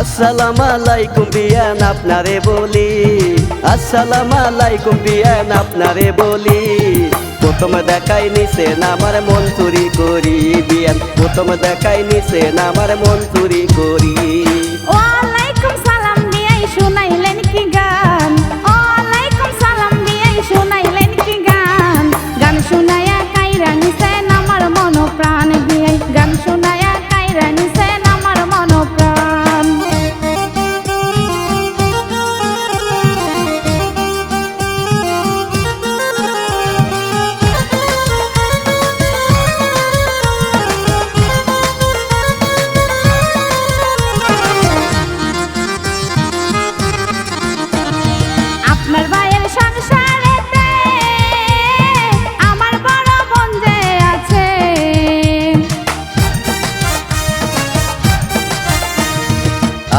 আসসালাম আলাইকুম বিয়ান আপনারে বলি। আসসালাম আলাইকুম বিয়ান আপনারে বলি। প্রথম দেখাই নিছে আমার মন চুরি করি বিয়ান প্রথম দেখাই নিছে আমার মন চুরি করি। ওয়ালাইকুম সালাম দিয়াই শুনাইলেন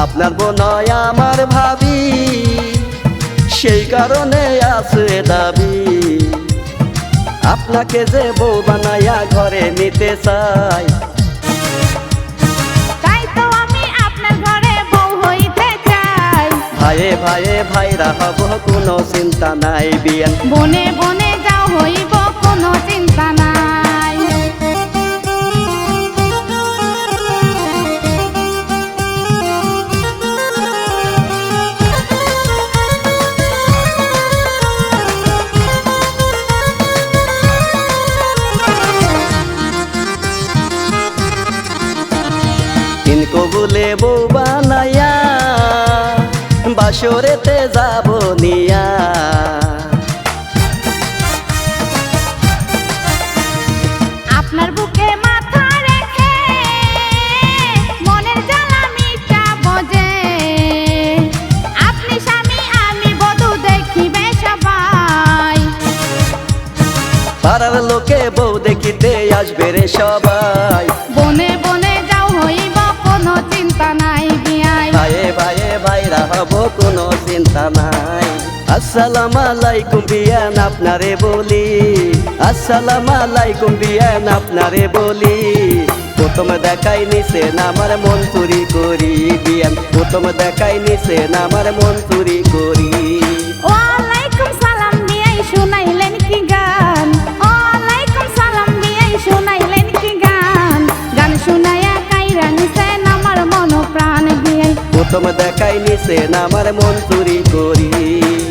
আপনার বোনয় আমার ভাবি সেই কারণে আছে দাবি। আপনাকে যে বউ বানায়া ঘরে নিতে চাই। তো আমি আপনার ঘরে বউ হইতে ভাইয়ে ভাইয়ে ভাইরা হব কোনো চিন্তা নাই বিয়ান। বনে বনে যাও হইব বাসরেতে যাব নিয়া। আপনার বুকে মাথা রেখে মনের জ্বালা মিটা বোঝে আপনি স্বামী আমি বধূ দেখিবে সবাই। পাড়ার লোকে বউ দেখিতে আসবে রে সবাই। হব কোনো চিন্তা নাই। আসসালাম আলাইকুম বিয়ান, আপনারে বলি। আসসালাম আলাইকুম বিয়ান, আপনারে বলি। প্রথম দেখাই নিছেন আমার মন চুরি করি বিয়ান। প্রথম দেখাই নিছেন আমার মন চুরি করি। প্রথম দেখাই সে আমার মন চুরি করি।